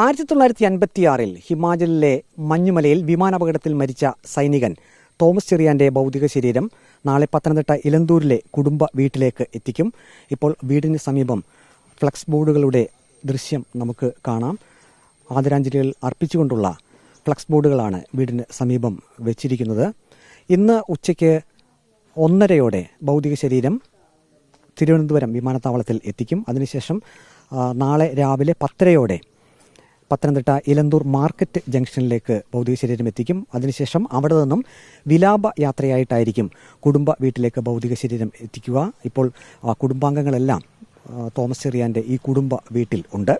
ആയിരത്തി തൊള്ളായിരത്തി അൻപത്തിയാറിൽ ഹിമാചലിലെ മഞ്ഞുമലയിൽ വിമാനാപകടത്തിൽ മരിച്ച സൈനികൻ തോമസ് ചെറിയാന്റെ ഭൗതിക ശരീരം നാളെ പത്തനംതിട്ട ഇലന്തൂരിലെ കുടുംബ വീട്ടിലേക്ക് എത്തിക്കും. ഇപ്പോൾ വീടിന് സമീപം ഫ്ലക്സ് ബോർഡുകളുടെ ദൃശ്യം നമുക്ക് കാണാം. ആദരാഞ്ജലികൾ അർപ്പിച്ചുകൊണ്ടുള്ള ഫ്ലക്സ് ബോർഡുകളാണ് വീടിന് സമീപം വെച്ചിരിക്കുന്നത്. ഇന്ന് ഉച്ചയ്ക്ക് ഒന്നരയോടെ ഭൗതിക ശരീരം തിരുവനന്തപുരം വിമാനത്താവളത്തിൽ എത്തിക്കും. അതിനുശേഷം നാളെ രാവിലെ പത്തരയോടെ പത്തനംതിട്ട ഇലന്തൂർ മാർക്കറ്റ് ജംഗ്ഷനിലേക്ക് ഭൗതിക ശരീരം എത്തിക്കും. അതിനുശേഷം അവിടെ നിന്നും വിലാപ യാത്രയായിട്ടായിരിക്കും കുടുംബ വീട്ടിലേക്ക് ഭൗതിക ശരീരം എത്തിക്കുക. ഇപ്പോൾ കുടുംബാംഗങ്ങളെല്ലാം തോമസ് ചെറിയാന്റെ ഈ കുടുംബ വീട്ടിൽ ഉണ്ട്.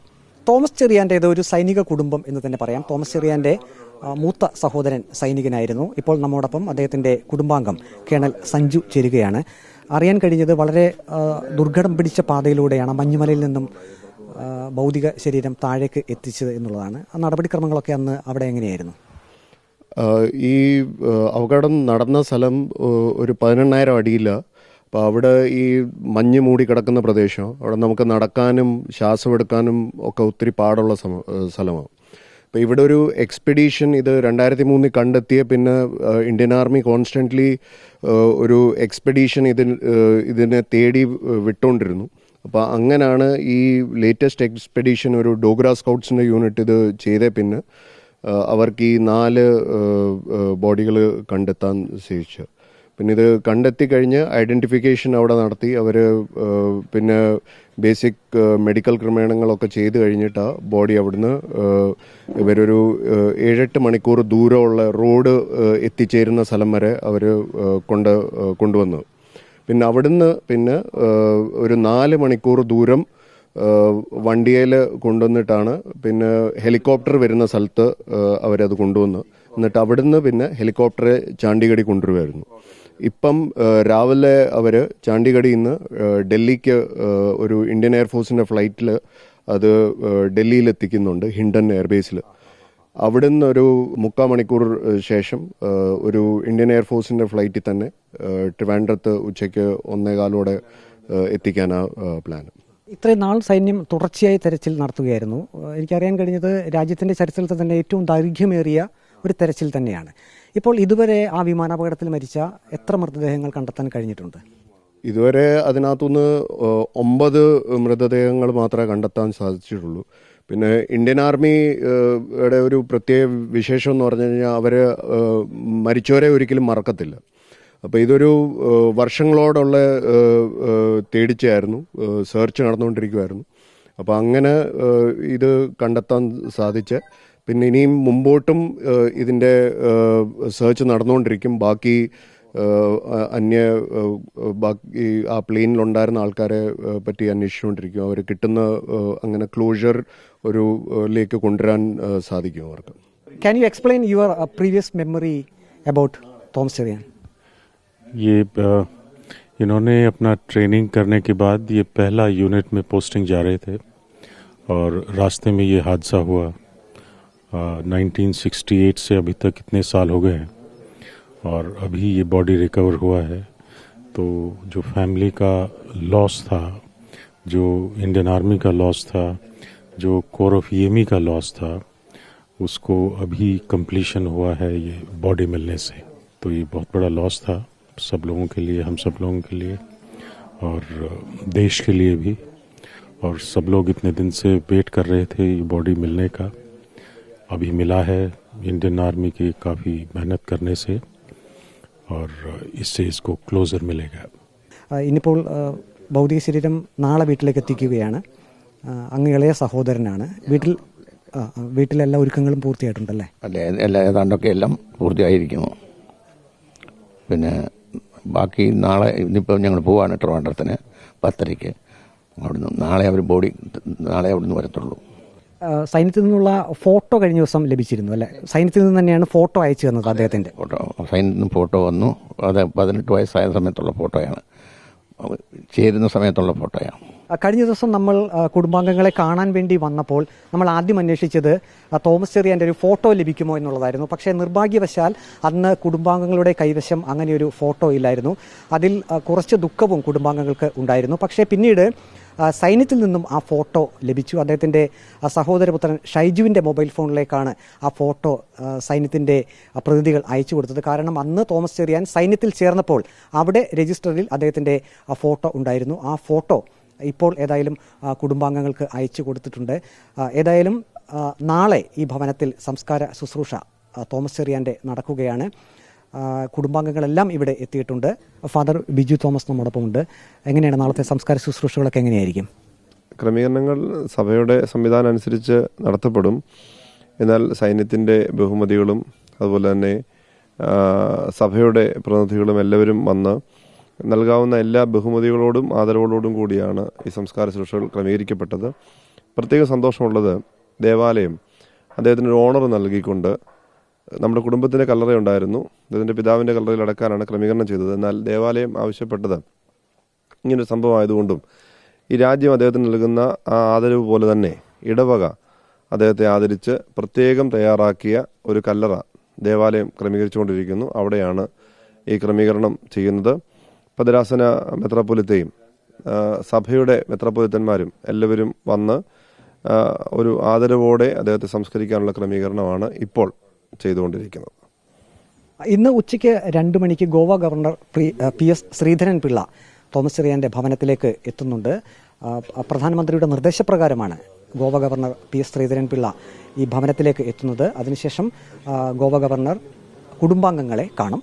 തോമസ് ചെറിയാന്റേത് ഒരു സൈനിക കുടുംബം എന്ന് തന്നെ പറയാം. തോമസ് ചെറിയാന്റെ മൂത്ത സഹോദരൻ സൈനികനായിരുന്നു. ഇപ്പോൾ നമ്മോടൊപ്പം അദ്ദേഹത്തിന്റെ കുടുംബാംഗം കേണൽ സഞ്ജു ചേരുകയാണ്. അറിയാൻ കഴിഞ്ഞത് വളരെ ദുർഘടം പിടിച്ച പാതയിലൂടെയാണ്. മഞ്ഞുമലയിൽ നിന്നും ഭൗതിക ശരീരം താഴേക്ക് എത്തിച്ചത് എന്നുള്ളതാണ്. ആ നടപടിക്രമങ്ങളൊക്കെ അന്ന് അവിടെ എങ്ങനെയായിരുന്നു? ഈ അപകടം നടന്ന സ്ഥലം ഒരു പതിനെണ്ണായിരം അടിയില്ല. അപ്പോൾ അവിടെ ഈ മഞ്ഞ് മൂടി കിടക്കുന്ന പ്രദേശം അവിടെ നമുക്ക് നടക്കാനും ശ്വാസമെടുക്കാനും ഒക്കെ ഒത്തിരി പാടുള്ള സ്ഥലമാണ്. അപ്പോൾ ഇവിടെ ഒരു എക്സ്പെഡീഷൻ ഇത് രണ്ടായിരത്തി മൂന്നിൽ കണ്ടെത്തിയ പിന്നെ ഇന്ത്യൻ ആർമി കോൺസ്റ്റന്റ്ലി ഒരു എക്സ്പെഡീഷൻ ഇതിന് ഇതിനെ തേടി വിട്ടുകൊണ്ടിരുന്നു അപ്പോൾ അങ്ങനെയാണ് ഈ ലേറ്റസ്റ്റ് എക്സ്പെഡീഷൻ ഒരു ഡോഗ്ര സ്കൗട്ട്സിന്റെ യൂണിറ്റ് ഇത് ചെയ്തേ പിന്നെ അവർക്ക് ഈ നാല് ബോഡികൾ കണ്ടെത്താൻ സാധിച്ചു പിന്നെ ഇത് കണ്ടെത്തി കഴിഞ്ഞ് ഐഡന്റിഫിക്കേഷൻ അവിടെ നടത്തി. അവർ പിന്നെ ബേസിക് മെഡിക്കൽ ക്രമേണങ്ങളൊക്കെ ചെയ്ത് കഴിഞ്ഞിട്ട് ആ ബോഡി അവിടുന്ന് ഇവരൊരു ഏഴെട്ട് മണിക്കൂർ ദൂരമുള്ള റോഡ് എത്തിച്ചേരുന്ന സ്ഥലം വരെ അവർ കൊണ്ട് കൊണ്ടുവന്നു. പിന്നെ അവിടുന്ന് പിന്നെ ഒരു നാല് മണിക്കൂർ ദൂരം വണ്ടിയിൽ കൊണ്ടുവന്നിട്ടാണ് പിന്നെ ഹെലികോപ്റ്റർ വരുന്ന സ്ഥലത്ത് അവരത് കൊണ്ടുവന്നു. എന്നിട്ട് അവിടുന്ന് പിന്നെ ഹെലികോപ്റ്ററെ ചാണ്ടിഗഡി കൊണ്ടുവരുമായിരുന്നു ഇപ്പം രാവിലെ അവർ ചാണ്ടിഗഡിയിൽ നിന്ന് ഡൽഹിക്ക് ഒരു ഇന്ത്യൻ എയർഫോഴ്സിന്റെ ഫ്ലൈറ്റിൽ അത് ഡൽഹിയിൽ എത്തിക്കുന്നുണ്ട് ഹിൻഡൻ എയർബേസിൽ അവിടുന്ന് ഒരു മുക്കാൽ മണിക്കൂർ ശേഷം ഒരു ഇന്ത്യൻ എയർഫോഴ്സിന്റെ ഫ്ലൈറ്റിൽ തന്നെ ട്രിവാൻഡ്രത്ത് ഉച്ചയ്ക്ക് ഒന്നേകാലോടെ എത്തിക്കാനാണ് പ്ലാൻ ഇത്രയും നാൾ സൈന്യം തുടർച്ചയായി തെരച്ചിൽ നടത്തുകയായിരുന്നു. എനിക്കറിയാൻ കഴിഞ്ഞത് രാജ്യത്തിന്റെ ചരിത്രത്തിൽ തന്നെ ഏറ്റവും ദൈർഘ്യമേറിയ ഒരു തെരച്ചിൽ തന്നെയാണ്. ഇപ്പോൾ ഇതുവരെ ആ വിമാനാപകടത്തിൽ മരിച്ച എത്ര മൃതദേഹങ്ങൾ കണ്ടെത്താൻ കഴിഞ്ഞിട്ടുണ്ട്? ഇതുവരെ അതിനകത്തുനിന്ന് ഒമ്പത് മൃതദേഹങ്ങൾ മാത്രമേ കണ്ടെത്താൻ സാധിച്ചിട്ടുള്ളൂ. പിന്നെ ഇന്ത്യൻ ആർമിയുടെ യുടെ ഒരു പ്രത്യേക വിശേഷം എന്ന് പറഞ്ഞു കഴിഞ്ഞാൽ അവർ മരിച്ചവരെ ഒരിക്കലും മറക്കത്തില്ല. അപ്പോൾ ഇതൊരു വർഷങ്ങളോടുള്ള തേടിച്ചായിരുന്നു സെർച്ച് നടന്നുകൊണ്ടിരിക്കുമായിരുന്നു അപ്പോൾ അങ്ങനെ ഇത് കണ്ടെത്താൻ സാധിച്ച്. പിന്നെ ഇനിയും മുമ്പോട്ടും ഇതിന്റെ സെർച്ച് നടന്നുകൊണ്ടിരിക്കും. ബാക്കി അന്യ ഏഹ്, ബാക്കി ആ പ്ലെയിനിലുണ്ടായിരുന്ന ആൾക്കാരെ ഏഹ്, പറ്റി അന്വേഷിച്ചുകൊണ്ടിരിക്കും അവർ കിട്ടുന്ന ഏഹ്, അങ്ങനെ ക്ലോഷർ ഒരു ഏഹ്, ലേക്ക് കൊണ്ടുവരാൻ ഏഹ്, സാധിക്കും അവർക്ക് can you explain your previous memory about Thomas Cherian ये अ, इन्होंने अपना ट्रेनिंग करने के बाद ये पहला यूनिट में पोस्टिंग जा रहे थे और रास्ते में ये हादसा हुआ अ, 1968 से अभी तक कितने साल हो गए हैं और अभी ये बॉडी रिकवर हुआ है तो जो फैमिली का लॉस था, जो इंडियन आर्मी का लॉस था, जो कोर ऑफ़ येमी का लॉस था, उसको अभी कंप्लीशन हुआ है ये बॉडी मिलने से। तो ये बहुत बड़ा लॉस था सब लोगों के लिए, हम सब लोगों के लिए और देश के लिए भी। और सब लोग इतने दिन से वेट कर रहे थे ये बॉडी मिलने का। अभी मिला है इंडियन आर्मी की काफ़ी मेहनत करने से। और अ, इससे इसको क्लोजर मिलेगा ആ, ഇനിയിപ്പോൾ ആ, ഭൗതിക ശരീരം നാളെ വീട്ടിലേക്ക് എത്തിക്കുകയാണ് ആ, അങ്ങ് ഇളയ സഹോദരനാണ് വീട്ടിൽ ആ, ആ, വീട്ടിലെ എല്ലാ ഒരുക്കങ്ങളും പൂർത്തിയായിട്ടുണ്ടല്ലേ അല്ല എല്ലാ ഏതാണ്ടൊക്കെ എല്ലാം പൂർത്തിയായിരിക്കുന്നു പിന്നെ ബാക്കി നാളെ ഇന്നിപ്പോൾ ഞങ്ങൾ പോവാണ് ട്രിവാൻഡ്രത്തിന് പത്തരയ്ക്ക് അവിടുന്ന് നാളെ അവർ ബോഡി നാളെ അവിടുന്ന് വരത്തുള്ളൂ ആ, സൈന്യത്തിൽ നിന്നുള്ള ഫോട്ടോ കഴിഞ്ഞ ദിവസം ലഭിച്ചിരുന്നു അല്ലെ? സൈന്യത്തിൽ നിന്ന് തന്നെയാണ് ഫോട്ടോ അയച്ചു തന്നത് അദ്ദേഹത്തിന്റെ. ഫോട്ടോ. സൈനിൽ നിന്ന് ഫോട്ടോ വന്നു. അത് പതിനെട്ട് വയസ്സായ സമയത്തുള്ള ഫോട്ടോയാണ്. ചേരുന്ന സമയത്തുള്ള ഫോട്ടോയാണ്. കഴിഞ്ഞ ദിവസം നമ്മൾ കുടുംബാംഗങ്ങളെ കാണാൻ വേണ്ടി വന്നപ്പോൾ നമ്മൾ ആദ്യം അന്വേഷിച്ചത് തോമസ് ചെറിയാന്റെ ഒരു ഫോട്ടോ ലഭിക്കുമോ എന്നുള്ളതായിരുന്നു. പക്ഷേ നിർഭാഗ്യവശാൽ അന്ന് കുടുംബാംഗങ്ങളുടെ കൈവശം അങ്ങനെ ഒരു ഫോട്ടോ ഇല്ലായിരുന്നു. അതിൽ കുറച്ച് ദുഃഖവും കുടുംബാംഗങ്ങൾക്ക് ഉണ്ടായിരുന്നു. പക്ഷേ പിന്നീട് സൈന്യത്തിൽ നിന്നും ആ ഫോട്ടോ ലഭിച്ചു. അദ്ദേഹത്തിന്റെ സഹോദരപുത്രൻ ഷൈജുവിന്റെ മൊബൈൽ ഫോണിലേക്കാണ് ആ ഫോട്ടോ സൈന്യത്തിന്റെ പ്രതിനിധികൾ അയച്ചു കൊടുത്തത്. കാരണം അന്ന് തോമസ് ചെറിയാൻ സൈന്യത്തിൽ ചേർന്നപ്പോൾ അവിടെ രജിസ്റ്ററിൽ അദ്ദേഹത്തിന്റെ ഫോട്ടോ ഉണ്ടായിരുന്നു. ആ ഫോട്ടോ ഇപ്പോൾ ഏതായാലും കുടുംബാംഗങ്ങൾക്ക് അയച്ചു കൊടുത്തിട്ടുണ്ട്. ഏതായാലും നാളെ ഈ ഭവനത്തിൽ സംസ്കാര ശുശ്രൂഷ തോമസ് ചെറിയാന്റെ നടക്കുകയാണ്. കുടുംബാംഗങ്ങളെല്ലാം ഇവിടെ എത്തിയിട്ടുണ്ട്. ഫാദർ ബിജു തോമസ് നമ്മോടൊപ്പം ഉണ്ട് എങ്ങനെയാണ് നാളത്തെ സംസ്കാര ശുശ്രൂഷകളൊക്കെ എങ്ങനെയായിരിക്കും? ക്രമീകരണങ്ങൾ സഭയുടെ സംവിധാനം അനുസരിച്ച് നടത്തപ്പെടും. എന്നാൽ സൈന്യത്തിന്റെ ബഹുമതികളും അതുപോലെ തന്നെ സഭയുടെ പ്രതിനിധികളും എല്ലാവരും വന്ന് നൽകാവുന്ന എല്ലാ ബഹുമതികളോടും ആദരവുകളോടും കൂടിയാണ് ഈ സംസ്കാര ശുശ്രൂഷകൾ ക്രമീകരിക്കപ്പെട്ടത്. പ്രത്യേക സന്തോഷമുള്ളത് ദേവാലയം. അദ്ദേഹത്തിന് ഒരു ഓണർ നൽകിക്കൊണ്ട് നമ്മുടെ കുടുംബത്തിന്റെ കല്ലറയുണ്ടായിരുന്നു അദ്ദേഹത്തിന്റെ പിതാവിന്റെ കല്ലറയിൽ അടക്കാനാണ് ക്രമീകരണം ചെയ്തത്. എന്നാൽ ദേവാലയം ആവശ്യപ്പെട്ടത് ഇങ്ങനൊരു സംഭവം ആയതുകൊണ്ടും ഈ രാജ്യം അദ്ദേഹത്തിന് നൽകുന്ന ആ ആദരവ് പോലെ തന്നെ ഇടവക അദ്ദേഹത്തെ ആദരിച്ച് പ്രത്യേകം തയ്യാറാക്കിയ ഒരു കല്ലറ ദേവാലയം ക്രമീകരിച്ചുകൊണ്ടിരിക്കുന്നു. അവിടെയാണ് ഈ ക്രമീകരണം ചെയ്യുന്നത്. പദരാസന മെത്രാപ്പൊലിത്തയും സഭയുടെ മെത്രാപ്പൊലിത്തന്മാരും എല്ലാവരും വന്ന് ഒരു ആദരവോടെ അദ്ദേഹത്തെ സംസ്കരിക്കാനുള്ള ക്രമീകരണമാണ് ഇപ്പോൾ ചെയ്തുകൊണ്ടിരിക്കുന്നത്. ഇന്ന് ഉച്ചയ്ക്ക് രണ്ട് മണിക്ക് Goa governor P S Sreedharan Pillai Thomas ചെറിയാന്റെ ഭവനത്തിലേക്ക് എത്തുന്നുണ്ട്. പ്രധാനമന്ത്രിയുടെ നിർദ്ദേശപ്രകാരമാണ് Goa governor P S Sreedharan Pillai ഈ ഭവനത്തിലേക്ക് എത്തുന്നത്. അതിനുശേഷം ഗോവ ഗവർണർ കുടുംബാംഗങ്ങളെ കാണും.